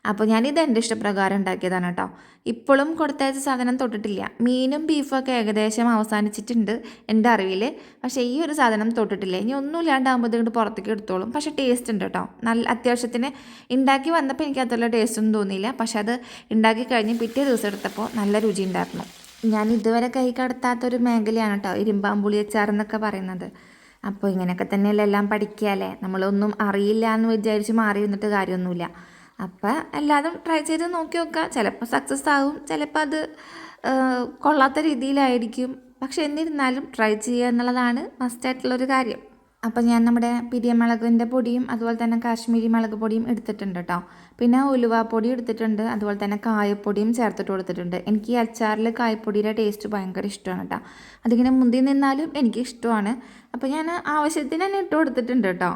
അപ്പോൾ ഞാനിത് എന്റെ ഇഷ്ടപ്രകാരം ഉണ്ടാക്കിയതാണ് കേട്ടോ. ഇപ്പോഴും കൊടുത്തയച്ച സാധനം തൊട്ടിട്ടില്ല. മീനും ബീഫും ഒക്കെ ഏകദേശം അവസാനിച്ചിട്ടുണ്ട് എന്റെ അറിവിൽ പക്ഷേ ഈ ഒരു സാധനം തൊട്ടിട്ടില്ല. ഇനി ഒന്നും ഇല്ലാണ്ടാകുമ്പോൾ ഇതുകൊണ്ട് പുറത്തേക്ക് എടുത്തോളും. പക്ഷേ ടേസ്റ്റ് ഉണ്ട് കേട്ടോ. നല്ല അത്യാവശ്യത്തിന് ഉണ്ടാക്കി വന്നപ്പോൾ എനിക്ക് അത്ര ടേസ്റ്റൊന്നും തോന്നിയില്ല. പക്ഷേ അത് ഉണ്ടാക്കി കഴിഞ്ഞ് പിറ്റേ ദിവസം എടുത്തപ്പോൾ നല്ല രുചി ഉണ്ടായിരുന്നു. ഞാൻ ഇതുവരെ കൈ കടത്താത്തൊരു മേഖലയാണ് കേട്ടോ ഇരുമ്പാമ്പുളി അച്ചാർ എന്നൊക്കെ പറയുന്നത്. അപ്പോൾ ഇങ്ങനെയൊക്കെ തന്നെയല്ലേ എല്ലാം പഠിക്കുക അല്ലേ? നമ്മളൊന്നും അറിയില്ല എന്ന് വിചാരിച്ച് മാറി നിന്നിട്ട് കാര്യമൊന്നുമില്ല. അപ്പം എല്ലാതും ട്രൈ ചെയ്ത് നോക്കി നോക്കുക ചിലപ്പോൾ സക്സസ് ആകും ചിലപ്പോൾ അത് കൊള്ളാത്ത രീതിയിലായിരിക്കും. പക്ഷെ എന്നിരുന്നാലും ട്രൈ ചെയ്യുക എന്നുള്ളതാണ് മസ്റ്റായിട്ടുള്ളൊരു കാര്യം. അപ്പം ഞാൻ നമ്മുടെ പിരിയമുളകിന്റെ പൊടിയും അതുപോലെ തന്നെ കാശ്മീരി മുളക് പൊടിയും എടുത്തിട്ടുണ്ട് കേട്ടോ പിന്നെ ഉലുവാപ്പൊടി എടുത്തിട്ടുണ്ട് അതുപോലെ തന്നെ കായപ്പൊടിയും ചേർത്തിട്ട് കൊടുത്തിട്ടുണ്ട്. എനിക്ക് ഈ അച്ചാറിൽ കായപ്പൊടിയുടെ ടേസ്റ്റ് ഭയങ്കര ഇഷ്ടമാണ് കേട്ടോ അതിങ്ങനെ മുന്തി നിന്നാലും എനിക്ക് ഇഷ്ടമാണ്. അപ്പോൾ ഞാൻ ആവശ്യത്തിന് തന്നെ ഇട്ട് കൊടുത്തിട്ടുണ്ട് കേട്ടോ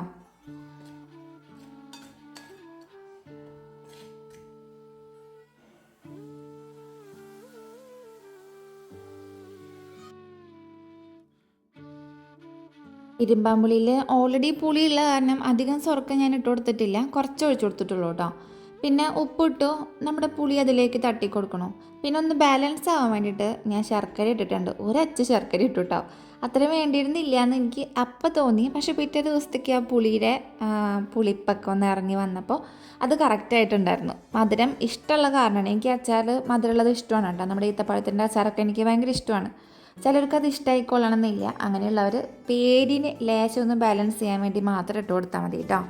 ഇരുമ്പാമ്പുളിയിൽ ഓൾറെഡി പുളിയുള്ള കാരണം അധികം സ്വർക്കം ഞാൻ ഇട്ട് കൊടുത്തിട്ടില്ല. കുറച്ച് ഒഴിച്ചു കൊടുത്തിട്ടുള്ളൂ കേട്ടോ. പിന്നെ ഉപ്പിട്ടു നമ്മുടെ പുളി അതിലേക്ക് തട്ടി കൊടുക്കണം. പിന്നെ ഒന്ന് ബാലൻസ് ആവാൻ വേണ്ടിയിട്ട് ഞാൻ ശർക്കര ഇട്ടിട്ടുണ്ട്. ഒരച്ച് ശർക്കര ഇട്ടു കേട്ടോ അത്ര വേണ്ടിയിരുന്നില്ല എന്ന് എനിക്ക് അപ്പം തോന്നി. പക്ഷേ പിറ്റേ ദിവസത്തേക്ക് ആ പുളിയുടെ പുളിപ്പൊക്കെ ഒന്ന് ഇറങ്ങി വന്നപ്പോൾ അത് കറക്റ്റായിട്ടുണ്ടായിരുന്നു മധുരം ഇഷ്ടമുള്ള കാരണമാണ്. എനിക്ക് അച്ചാർ മധുരമുള്ളത് ഇഷ്ടമാണ് കേട്ടോ. നമ്മുടെ ഈത്തപ്പഴത്തിന്റെ അച്ചാറൊക്കെ എനിക്ക് ഭയങ്കര ഇഷ്ടമാണ്. ചിലർക്ക് അത് ഇഷ്ടമായിക്കൊള്ളണമെന്നില്ല അങ്ങനെയുള്ളവർ പേരിന് ലേശം ഒന്ന് ബാലൻസ് ചെയ്യാൻ വേണ്ടി മാത്രം ഇട്ട് കൊടുത്താൽ മതി കേട്ടോ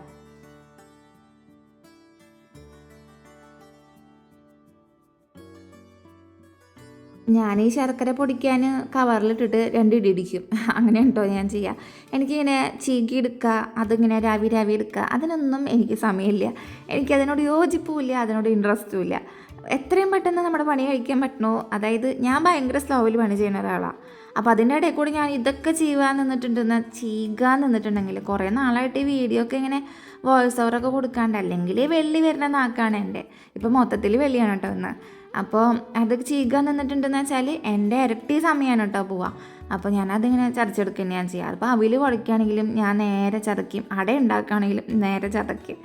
ഞാൻ ഈ ശർക്കര പൊടിക്കാൻ കവറിലിട്ടിട്ട് രണ്ട് ഇടി ഇടിക്കും. അങ്ങനെ ഉണ്ടോ ഞാൻ ചെയ്യുക എനിക്കിങ്ങനെ ചീകി എടുക്കുക അതിങ്ങനെ രാവി രാവി എടുക്കുക അതിനൊന്നും എനിക്ക് സമയമില്ല. എനിക്കതിനോട് യോജിപ്പുമില്ല അതിനോട് ഇൻട്രസ്റ്റും ഇല്ല. എത്രയും പെട്ടെന്ന് നമ്മുടെ പണി കഴിക്കാൻ പറ്റണോ? അതായത് ഞാൻ ഭയങ്കര സ്ലോവിൽ പണി ചെയ്യുന്ന ഒരാളാണ് അപ്പോൾ അതിന്റെ ഇടയിൽ കൂടി ഞാൻ ഇതൊക്കെ ചെയ്യുക നിന്നിട്ടുണ്ടെന്ന് ചെയ്യുക നിന്നിട്ടുണ്ടെങ്കിൽ കുറേ നാളായിട്ട് ഈ വീഡിയോ ഒക്കെ ഇങ്ങനെ വോയിസ് ഓവറൊക്കെ കൊടുക്കാണ്ട് അല്ലെങ്കിൽ വെള്ളി വരുന്ന നാക്കാണ് എന്റെ. ഇപ്പോൾ മൊത്തത്തിൽ വെള്ളിയാണ് കേട്ടോ ഇന്ന്. അപ്പോൾ അത് ചെയ്യുക നിന്നിട്ടുണ്ടെന്ന് വെച്ചാൽ എന്റെ ഇരട്ടി സമയമാണ് കേട്ടോ പോവുക അപ്പോൾ ഞാനതിങ്ങനെ ചതച്ചെടുക്കുക ഞാൻ ചെയ്യുക അപ്പോൾ അവിൽ കുഴക്കുകയാണെങ്കിലും ഞാൻ നേരെ ചതക്കും. അട ഉണ്ടാക്കുകയാണെങ്കിലും നേരെ ചതക്കും.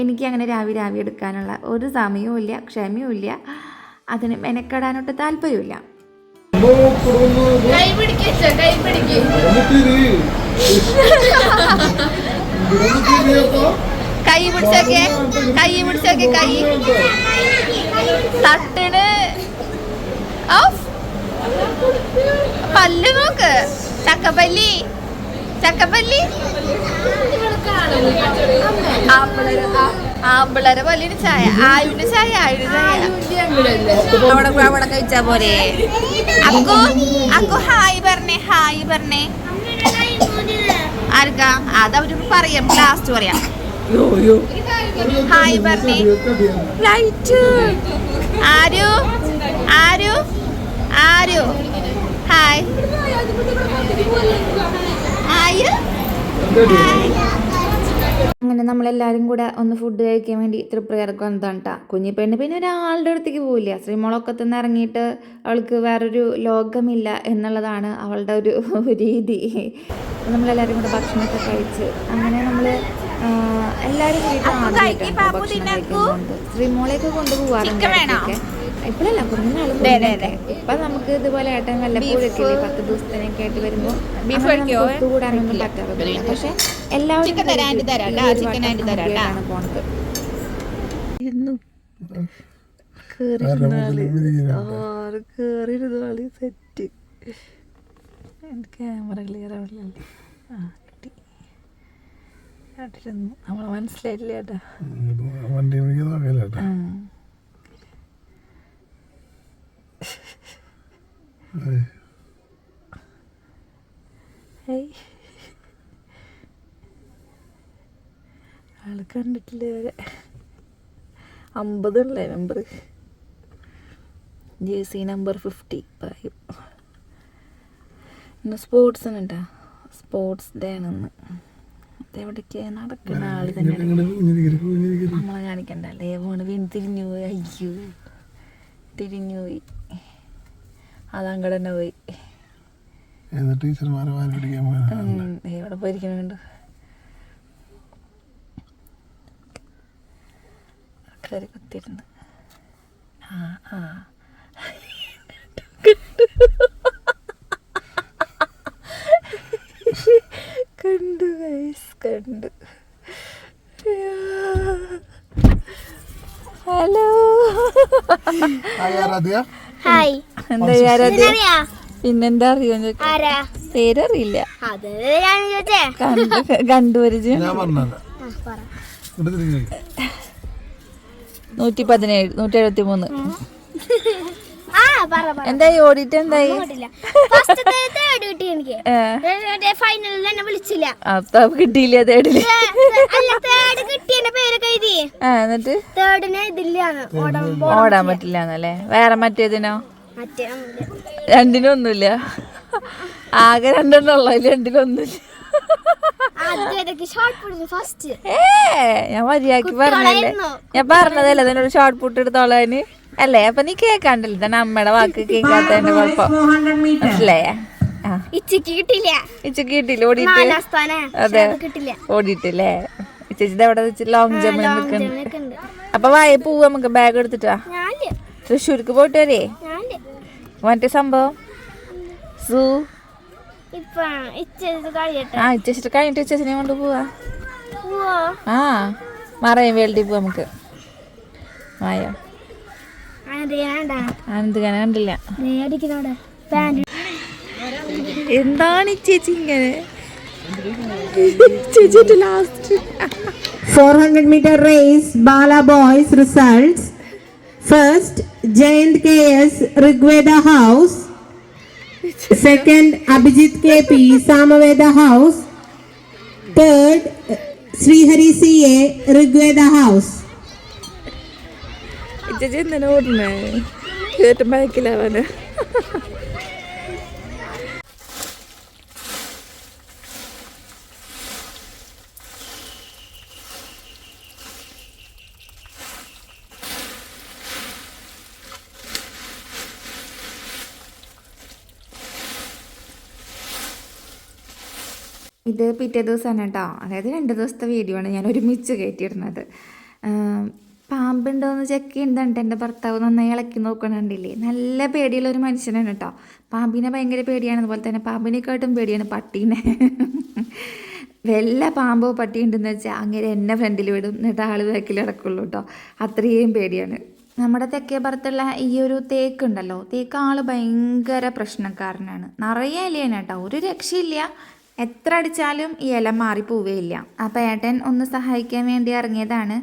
എനിക്ക് അങ്ങനെ രാവി രാവി എടുക്കാനുള്ള ഒരു സമയവും ഇല്ല ക്ഷമയും ഇല്ല. അതിന് മെനക്കെടാനൊട്ട് താല്പര്യമില്ല കൈ പിടിച്ചൊക്കെ കൈ പിടിച്ചോക്കെ കൈ. തട്ടിന്. ഔഫ്. പല്ല് നോക്ക്. ചക്കപ്പല്ലി. ചക്കപ്പല്ലി. ആമ്പിളര് പല്ലിന് ചായ. ആയുവിന്റെ ചായ ആയുവിന്റെ ചായ. അവിടെ അവിടെ കഴിച്ചാ പോരെ. അക്കു അക്കു ഹായ് പറഞ്ഞേ ഹായ് പറഞ്ഞേ. ആർക്കാ? അത് അവർ പറയാം ലാസ്റ്റ് പറയാം. ഹായ് പറഞ്ഞേ. ലൈറ്റ് ആരു? ആരു? ആരു? ഹായ്. ആയു അങ്ങനെ നമ്മളെല്ലാരും കൂടെ ഒന്ന് ഫുഡ് കഴിക്കാൻ വേണ്ടി തൃപ്രയാർക്ക് വന്നതാണ് കേട്ടോ കുഞ്ഞിപ്പെണ്ണ് പിന്നെ ഒരാളുടെ അടുത്തേക്ക് പോവില്ല. ശ്രീമോളൊക്കത്തു നിന്ന് ഇറങ്ങിയിട്ട് അവൾക്ക് വേറൊരു ലോകമില്ല എന്നുള്ളതാണ് അവളുടെ ഒരു രീതി. നമ്മളെല്ലാരും നമ്മളെല്ലാവരും കൂടെ ഭക്ഷണമൊക്കെ കഴിച്ച് അങ്ങനെ നമ്മൾ എല്ലാരും. കഴിക്കുന്നത്. ശ്രീമോളെയൊക്കെ കൊണ്ടുപോകാറുണ്ട്. ഇപ്പോഴല്ല കുറഞ്ഞ നാൾ. ഇപ്പൊ നമുക്ക് ഇതുപോലെ ഏട്ടൻ വല്ലപ്പോഴൊക്കെ ബീഫ്. പത്ത് ദിവസത്തിനൊക്കെ ആയിട്ട് വരുമ്പോ ബീഫ് കഴിക്കുവോ? ഒത്തുകൂടാനൊന്നും പറ്റാറില്ല പക്ഷെ എല്ലാവരും പോണത്. കേറിയിരുന്നാളി. സെറ്റ്. ക്യാമറ ക്ലിയർ ആവില്ലല്ലേ ആ കിട്ടി. കേട്ടിരുന്നു നമ്മളെ മനസ്സിലായില്ല ചേട്ടാ വണ്ടി വിളിക്കുന്ന അറിയില്ല ഹേയ് ആൾ കണ്ടിട്ടില്ല വരെ? അമ്പതല്ലേ number J C number fifty പറയും. ഇന്ന് സ്പോർട്സിന് ഉണ്ടാ സ്പോർട്സ് ഡേ ആണെന്ന് അതെവിടേക്ക് നടക്കുന്ന ആൾ തന്നെ നമ്മളെ കാണിക്കണ്ടല്ലേ പോണ് വീണ് തിരിഞ്ഞു പോയി. അയ്യോ. തിരിഞ്ഞു പോയി. അതങ്ങടെ തന്നെ പോയി ടീച്ചർമാരെ ഇവിടെ പോയിരിക്കുന്നുണ്ട് കയറി ആ ആ. കണ്ടു ഗൈസ് കണ്ടു. ഹലോ ഹായ് എന്താ പിന്നെന്താ അറിയോ? ആരാ? പേരറിയില്ല. കണ്ടുപരിചയം നൂറ്റി പതിനേഴ് നൂറ്റി എഴുപത്തി മൂന്ന് ആ പറ. പറ എന്തായി? ഓടിട്ട് എന്തായി? കേട്ടില്ല ഫസ്റ്റത്തെ തേർഡ് കിട്ടി എനിക്ക്. ഏ, ഫൈനലിൽ എന്നെ വിളിച്ചില്ല. അപ്പൊ കിട്ടിയില്ല തേടിൽ തേ- തേ- അല്ല തേർഡ് കിട്ടി എന്റെ പേരൊക്കെ എഴുതി. ആ എന്നിട്ട്? ഓടാൻ പറ്റില്ല എന്നല്ലേ വേറെ മറ്റേതിനോ. രണ്ടിനും ഒന്നുമില്ല ആകെ രണ്ടെണ്ണം ഉള്ളു അതിൽ രണ്ടിനും ഒന്നുമില്ല ആദ്യമായിട്ടൊക്കെ ഷോർട്ട് പുട്ട് ഫസ്റ്റ് ഏ ഞാൻ മര്യാദയ്ക്ക് പറഞ്ഞല്ലേ ഞാൻ പറഞ്ഞതല്ലേ അതിനൊരു ഷോർട്ട് പുട്ട് എടുത്തോളാന് അല്ലേ അപ്പൊ നീ കേക്കാണ്ടല്ലേ തന്നെ അമ്മയുടെ വാക്ക് കേൾക്കാത്തതിന്റെ കുഴപ്പം. ഇച്ചക്ക് കിട്ടില്ല ഇച്ചക്ക് കിട്ടില്ല ഓടിയിട്ട്? നാലാം സ്ഥാനം. അതെ. കിട്ടില്ല ഓടിയിട്ടില്ലേ? ചേച്ചിന്റെ അവിടെ വെച്ച് ലോങ് ജമ്പ് അപ്പൊ വായ പോവാ നമുക്ക് ബാഗ് എടുത്തിട്ടാ? തൃശ്ശൂർക്ക് പോയിട്ട് വരേ? മറ്റേ സംഭവം? സൂ. ആ ഇച്ചിട്ട് കഴിഞ്ഞിട്ട് ഇച്ചിനെ കൊണ്ട് പോവാ. ആ മറയും വേൾഡിൽ പോവാ നമുക്ക്. മായോ. ആനന്ദ കണ്ടില്ല. എന്താണ് ഈ ചേച്ചി ഇങ്ങനെ? ചേച്ചിട്ട് ലാസ്റ്റ് 400 മീറ്റർ റേസ് ബാല boys results. First Jayant KS Rigveda House second Abhijit KP Samaveda House third Srihari CA Rigveda House ചേച്ചി എന്തിനാ ഓടണേ കേട്ട് ബാക്കിലാവാന് ഇത് പിറ്റേ ദിവസമാണ് കേട്ടോ. അതായത് രണ്ട് ദിവസത്തെ വീഡിയോ ആണ് ഞാൻ ഒരുമിച്ച് കയറ്റിയിടുന്നത് ആം, പാമ്പുണ്ടോയെന്ന് ചെക്ക് ചെയ്യുന്നുണ്ട് എന്റെ ഭർത്താവ് നന്നായി ഇളക്കി നോക്കണുണ്ടില്ലേ. നല്ല പേടിയുള്ള ഒരു മനുഷ്യനാണ് കേട്ടോ പാമ്പിനെ ഭയങ്കര പേടിയാണ്. അതുപോലെ തന്നെ പാമ്പിനെക്കാട്ടും പേടിയാണ് പട്ടീനെ. വല്ല പാമ്പോ പട്ടി ഉണ്ടെന്ന് വെച്ചാൽ അങ്ങനെ എന്നെ ഫ്രണ്ടിൽ വിടും. എന്നിട്ട് ആൾ ബാക്കിൽ ഇടക്കുള്ളൂ കേട്ടോ അത്രയും പേടിയാണ്. നമ്മുടെ തെക്കേ ഭർത്തുള്ള ഈ ഒരു തേക്ക് ഉണ്ടല്ലോ. തേക്ക് ആൾ ഭയങ്കര പ്രശ്നക്കാരനാണ്. നിറയെ ഇലയാണ് കേട്ടോ ഒരു രക്ഷയില്ല. എത്ര അടിച്ചാലും ഈ ഇല മാറി പോവുകയില്ല അപ്പോൾ ഏട്ടൻ ഒന്ന് സഹായിക്കാൻ വേണ്ടി ഇറങ്ങിയതാണ്.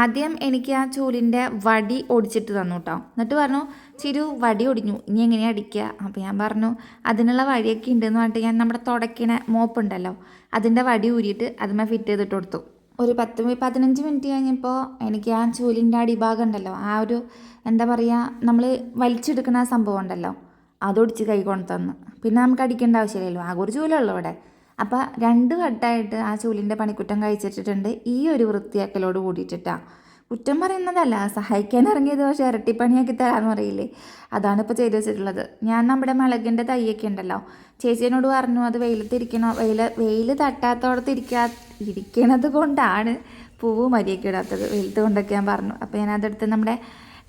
ആദ്യം എനിക്ക് ആ ചൂലിന്റെ വടി ഒടിച്ചിട്ട് തന്നു കേട്ടോ എന്നിട്ട് പറഞ്ഞു ചിരു വടി ഒടിഞ്ഞു. ഇനി എങ്ങനെയാണ് അടിക്കുക അപ്പോൾ ഞാൻ പറഞ്ഞു അതിനുള്ള വഴിയൊക്കെ ഉണ്ടെന്ന് പറഞ്ഞിട്ട് ഞാൻ നമ്മുടെ തുടയ്ക്കണ മോപ്പുണ്ടല്ലോ അതിന്റെ വടി ഊരിയിട്ട് അതുമ്മ ഫിറ്റ് ചെയ്തിട്ട് കൊടുത്തു. ഒരു പത്ത് പതിനഞ്ച് മിനിറ്റ് കഴിഞ്ഞപ്പോൾ എനിക്ക് ആ ചൂലിന്റെ അടിഭാഗം ഉണ്ടല്ലോ ആ ഒരു എന്താ പറയുക നമ്മൾ വലിച്ചെടുക്കുന്ന സംഭവം ഉണ്ടല്ലോ. അതൊടിച്ച് കൈ കൊണ്ട് തന്നു. പിന്നെ നമുക്ക് അടിക്കേണ്ട ആവശ്യമില്ലല്ലോ. ആ ഒരു ചൂലുള്ളൂ ഇവിടെ. അപ്പോൾ രണ്ട് വട്ടമായിട്ട് ആ ചൂലിന്റെ പണിക്കുറ്റം കഴിച്ചിട്ടിട്ടുണ്ട്. ഈ ഒരു വൃത്തിയാക്കലോട് കൂടിയിട്ടിട്ടാണ് കുറ്റം പറയുന്നതല്ല. സഹായിക്കാൻ ഇറങ്ങിയത് പക്ഷേ ഇരട്ടിപ്പണിയാക്കി തരാമെന്ന് പറയില്ലേ. അതാണ് ഇപ്പോൾ ചെയ്തു വെച്ചിട്ടുള്ളത്. ഞാൻ നമ്മുടെ മിളകിന്റെ തൈയൊക്കെ ഉണ്ടല്ലോ. ചേച്ചിയനോട് പറഞ്ഞു അത് വെയിലത്തിരിക്കണോ? വെയിൽ വെയിൽ തട്ടാത്തോടത്ത് ഇരിക്കാ ഇരിക്കണത് കൊണ്ടാണ് പൂവ് മരിയൊക്കെ ഇടാത്തത്. വെയിലത്ത് കൊണ്ടൊക്കെ ഞാൻ പറഞ്ഞു. അപ്പോൾ ഞാൻ അതെടുത്ത് നമ്മുടെ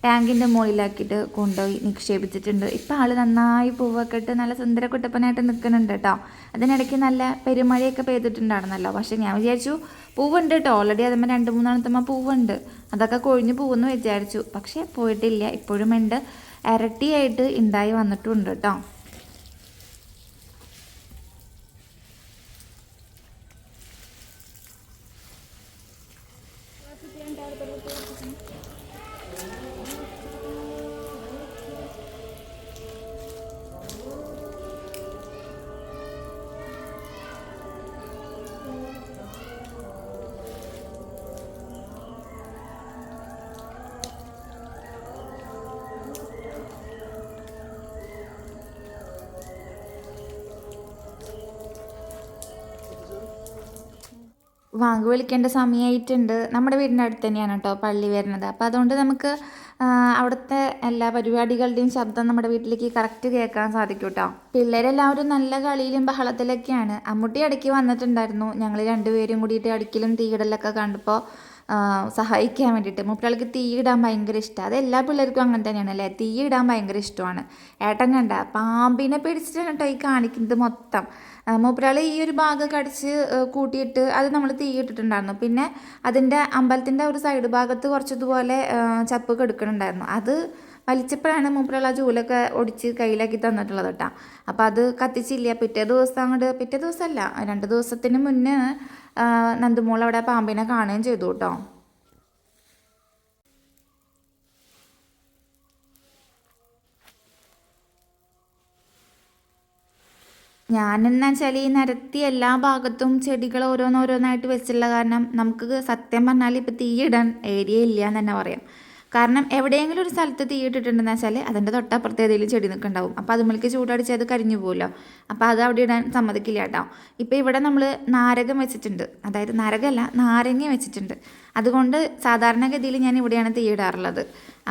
ടാങ്കിന്റെ മുകളിലാക്കിയിട്ട് കൊണ്ടുപോയി നിക്ഷേപിച്ചിട്ടുണ്ട്. ഇപ്പം ആൾ നന്നായി പൂവൊക്കെ ഇട്ട് നല്ല സുന്ദര കുട്ടപ്പനായിട്ട് നിൽക്കുന്നുണ്ട് കേട്ടോ. അതിനിടയ്ക്ക് നല്ല പെരുമഴയൊക്കെ പെയ്തിട്ടുണ്ടായിരുന്നല്ലോ. പക്ഷെ ഞാൻ വിചാരിച്ചു പൂവുണ്ട് കേട്ടോ. ഓൾറെഡി അതുമ്പോൾ രണ്ട് മൂന്നാളത്തമ്മ പൂവുണ്ട്. അതൊക്കെ കൊഴിഞ്ഞ് പൂവെന്ന് വിചാരിച്ചു. പക്ഷേ പോയിട്ടില്ല. ഇപ്പോഴും ഉണ്ട്. ഇരട്ടിയായിട്ട് ഉണ്ടായി വന്നിട്ടുണ്ട് കേട്ടോ. വിളിക്കേണ്ട സമയമായിട്ടുണ്ട് നമ്മുടെ വീടിന്റെ അടുത്ത് തന്നെയാണ് കേട്ടോ പള്ളി വരുന്നത്. അപ്പോൾ അതുകൊണ്ട് നമുക്ക് അവിടുത്തെ എല്ലാ പരിപാടികളുടെയും ശബ്ദം നമ്മുടെ വീട്ടിലേക്ക് കറക്റ്റ് കേൾക്കാൻ സാധിക്കും കേട്ടോ. പിള്ളേരെല്ലാവരും നല്ല കളിയിലും ബഹളത്തിലൊക്കെയാണ്. അമ്മുട്ടി ഇടയ്ക്ക് വന്നിട്ടുണ്ടായിരുന്നു. ഞങ്ങൾ രണ്ടുപേരും കൂടിയിട്ട് അടുക്കിലും തീയിടലൊക്കെ കണ്ടപ്പോൾ സഹായിക്കാൻ വേണ്ടിയിട്ട്. മൂപ്പരാൾക്ക് തീയിടാൻ ഭയങ്കര ഇഷ്ടമാണ് അത് എല്ലാ പിള്ളേർക്കും അങ്ങനെ തന്നെയാണ് അല്ലേ? തീയിടാൻ ഭയങ്കര ഇഷ്ടമാണ്. ഏട്ടൻ കണ്ട പാമ്പിനെ പിടിച്ചിട്ടാണ് കേട്ടോ ഈ കാണിക്കുന്നത് മൊത്തം. മൂപ്പരാൾ ഈ ഒരു ഭാഗം കടിച്ച് കൂട്ടിയിട്ട് അത് നമ്മൾ തീയിട്ടിട്ടുണ്ടായിരുന്നു പിന്നെ അതിന്റെ അമ്പലത്തിന്റെ ഒരു സൈഡ് ഭാഗത്ത് കുറച്ചതുപോലെ ചപ്പ് കെടുക്കണുണ്ടായിരുന്നു അത് വലിച്ചപ്പോഴാണ് മൂപ്പരാൾ ആ ചൂലൊക്കെ ഒടിച്ച് കയ്യിലാക്കി തന്നിട്ടുള്ളത് കേട്ടോ. അപ്പോൾ അത് കത്തിച്ചില്ല. പിറ്റേ ദിവസം അങ്ങോട്ട് പിറ്റേ ദിവസമല്ല രണ്ട് ദിവസത്തിന് മുന്നേ നന്ദുമോൾ അവിടെ പാമ്പിനെ കാണുകയും ചെയ്തു കേട്ടോ. ഞാനെന്ന് വെച്ചാൽ ഈ നിരത്തി എല്ലാ ഭാഗത്തും ചെടികൾ ഓരോന്നോരോന്നായിട്ട് വെച്ചിട്ടുള്ള കാരണം നമുക്ക് സത്യം പറഞ്ഞാൽ ഇപ്പോൾ തീയിടാൻ ഏരിയ ഇല്ല എന്ന് തന്നെ പറയാം. കാരണം എവിടെയെങ്കിലും ഒരു സ്ഥലത്ത് തീയിട്ടിട്ടുണ്ടെന്ന് വെച്ചാൽ അതിന്റെ തൊട്ടപ്പുറത്ത് ഏതെങ്കിലും ചെടി നിൽക്കുന്നുണ്ടാവും. അപ്പോൾ അതുമ്മലേക്ക് ചൂടടിച്ച് അത് കരിഞ്ഞു പോകുമല്ലോ അപ്പോൾ അത് അവിടെ ഇടാൻ സമ്മതിക്കില്ല കേട്ടോ. ഇപ്പോൾ ഇവിടെ നമ്മൾ നാരകം വെച്ചിട്ടുണ്ട്. അതായത് നാരകമല്ല നാരങ്ങ വെച്ചിട്ടുണ്ട്. അതുകൊണ്ട് സാധാരണഗതിയിൽ ഞാൻ ഇവിടെയാണ് തീ ഇടാറുള്ളത്.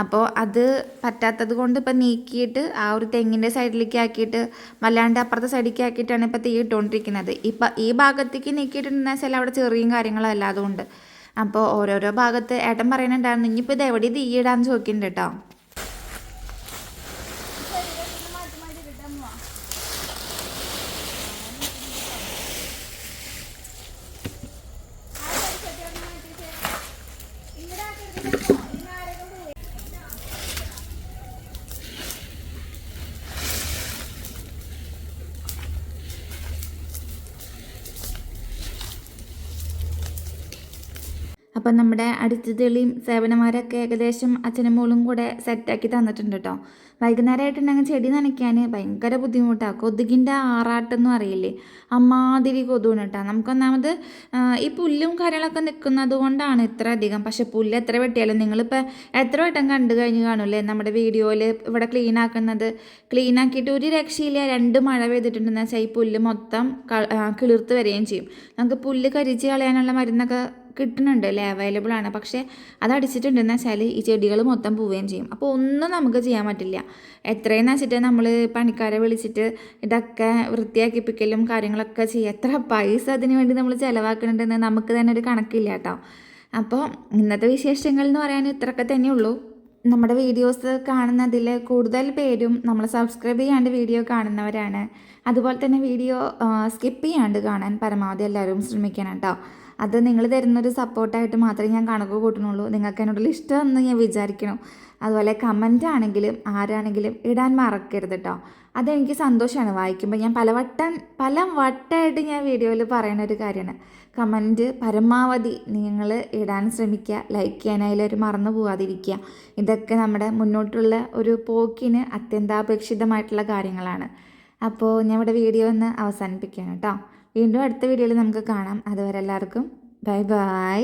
അപ്പോൾ അത് പറ്റാത്തത് കൊണ്ട് ഇപ്പം നീക്കിയിട്ട് ആ ഒരു തെങ്ങിന്റെ സൈഡിലേക്ക് ആക്കിയിട്ട് വല്ലാണ്ട് അപ്പുറത്തെ സൈഡിലേക്ക് ആക്കിയിട്ടാണ് ഇപ്പോൾ തീ ഇട്ടുകൊണ്ടിരിക്കുന്നത്. ഇപ്പം ഈ ഭാഗത്തേക്ക് നീക്കിയിട്ടുണ്ടെന്ന് വെച്ചാൽ അവിടെ ചെറിയും കാര്യങ്ങളും അല്ല അതുകൊണ്ട്. അപ്പോൾ ഓരോരോ ഭാഗത്ത് ഏട്ടൻ പറയുന്നുണ്ടായിരുന്നു ഇനിയിപ്പോൾ ഇത് എവിടെ തീയിടാന്ന് ചോദിക്കുന്നുണ്ട് കേട്ടോ. അപ്പം നമ്മുടെ അടുത്ത തെളിയും സേവനമാരൊക്കെ ഏകദേശം അച്ഛനും മോളും കൂടെ സെറ്റാക്കി തന്നിട്ടുണ്ട് കേട്ടോ വൈകുന്നേരമായിട്ടുണ്ടെങ്കിൽ ചെടി നനയ്ക്കാൻ ഭയങ്കര ബുദ്ധിമുട്ടാണ് കൊതുകിന്റെ ആറാട്ടെന്നും അറിയില്ലേ? അമ്മാതിരി കൊതുകാണ് കേട്ടോ നമുക്കൊന്നാമത് ഈ പുല്ലും കാര്യങ്ങളൊക്കെ നിൽക്കുന്നത് കൊണ്ടാണ് ഇത്ര അധികം. പക്ഷെ പുല്ല് എത്ര വെട്ടിയാലും നിങ്ങളിപ്പോൾ എത്ര വട്ടം കണ്ടു കഴിഞ്ഞ് കാണൂലേ നമ്മുടെ വീഡിയോയിൽ ഇവിടെ ക്ലീൻ ആക്കുന്നത്. ക്ലീൻ ആക്കിയിട്ട് ഒരു രക്ഷയില്ല. രണ്ട് മഴ പെയ്തിട്ടുണ്ടെന്ന് വെച്ചാൽ ഈ പുല്ല് മൊത്തം കിളിർത്ത് വരികയും ചെയ്യും. നമുക്ക് പുല്ല് കരിച്ച് കളയാനുള്ള മരുന്നൊക്കെ കിട്ടുന്നുണ്ട് അല്ലേ അവൈലബിൾ ആണ്. പക്ഷേ അത് അടിച്ചിട്ടുണ്ടെന്ന് വെച്ചാൽ ഈ ചെടികൾ മൊത്തം പോവുകയും ചെയ്യും. അപ്പോൾ ഒന്നും നമുക്ക് ചെയ്യാൻ പറ്റില്ല. എത്രയെന്ന് വെച്ചിട്ട് നമ്മൾ പണിക്കാരെ വിളിച്ചിട്ട് ഇതൊക്കെ വൃത്തിയാക്കിപ്പിക്കലും കാര്യങ്ങളൊക്കെ ചെയ്യുക എത്ര പൈസ അതിന് വേണ്ടി നമ്മൾ ചിലവാക്കുന്നുണ്ടെന്ന് നമുക്ക് തന്നെ ഒരു കണക്കില്ല കേട്ടോ. അപ്പോൾ ഇന്നത്തെ വിശേഷങ്ങൾ എന്ന് പറയാൻ ഇത്രയൊക്കെ തന്നെയുള്ളൂ നമ്മുടെ വീഡിയോസ് കാണുന്നതിൽ കൂടുതൽ പേരും നമ്മൾ സബ്സ്ക്രൈബ് ചെയ്യാണ്ട് വീഡിയോ കാണുന്നവരാണ്. അതുപോലെ തന്നെ വീഡിയോ സ്കിപ്പ് ചെയ്യാണ്ട് കാണാൻ പരമാവധി എല്ലാവരും ശ്രമിക്കണം കേട്ടോ. അത് നിങ്ങൾ തരുന്നൊരു സപ്പോർട്ടായിട്ട് മാത്രമേ ഞാൻ കണക്ക് കൂട്ടുന്നുള്ളൂ. നിങ്ങൾക്ക് എന്നോടുള്ള ഇഷ്ടമെന്ന് ഞാൻ വിചാരിക്കണം. അതുപോലെ കമന്റ് ആണെങ്കിലും ആരാണെങ്കിലും ഇടാൻ മറക്കരുത് കേട്ടോ അതെനിക്ക് സന്തോഷമാണ് വായിക്കുമ്പോൾ ഞാൻ പലവട്ടം പല വട്ടമായിട്ട് ഞാൻ വീഡിയോയിൽ പറയുന്ന ഒരു കാര്യമാണ് കമന്റ് പരമാവധി നിങ്ങൾ ഇടാൻ ശ്രമിക്കുക. ലൈക്ക് ചെയ്യാനായാലും മറന്നു പോകാതിരിക്കുക ഇതൊക്കെ നമ്മുടെ മുന്നോട്ടുള്ള ഒരു പോക്കിന് അത്യന്താപേക്ഷിതമായിട്ടുള്ള കാര്യങ്ങളാണ്. അപ്പോൾ ഞാൻ ഇവിടെ വീഡിയോ ഒന്ന് അവസാനിപ്പിക്കുകയാണ് കേട്ടോ വീണ്ടും അടുത്ത വീഡിയോയിൽ നമുക്ക് കാണാം. അതുവരെ എല്ലാവർക്കും ബൈ ബൈ.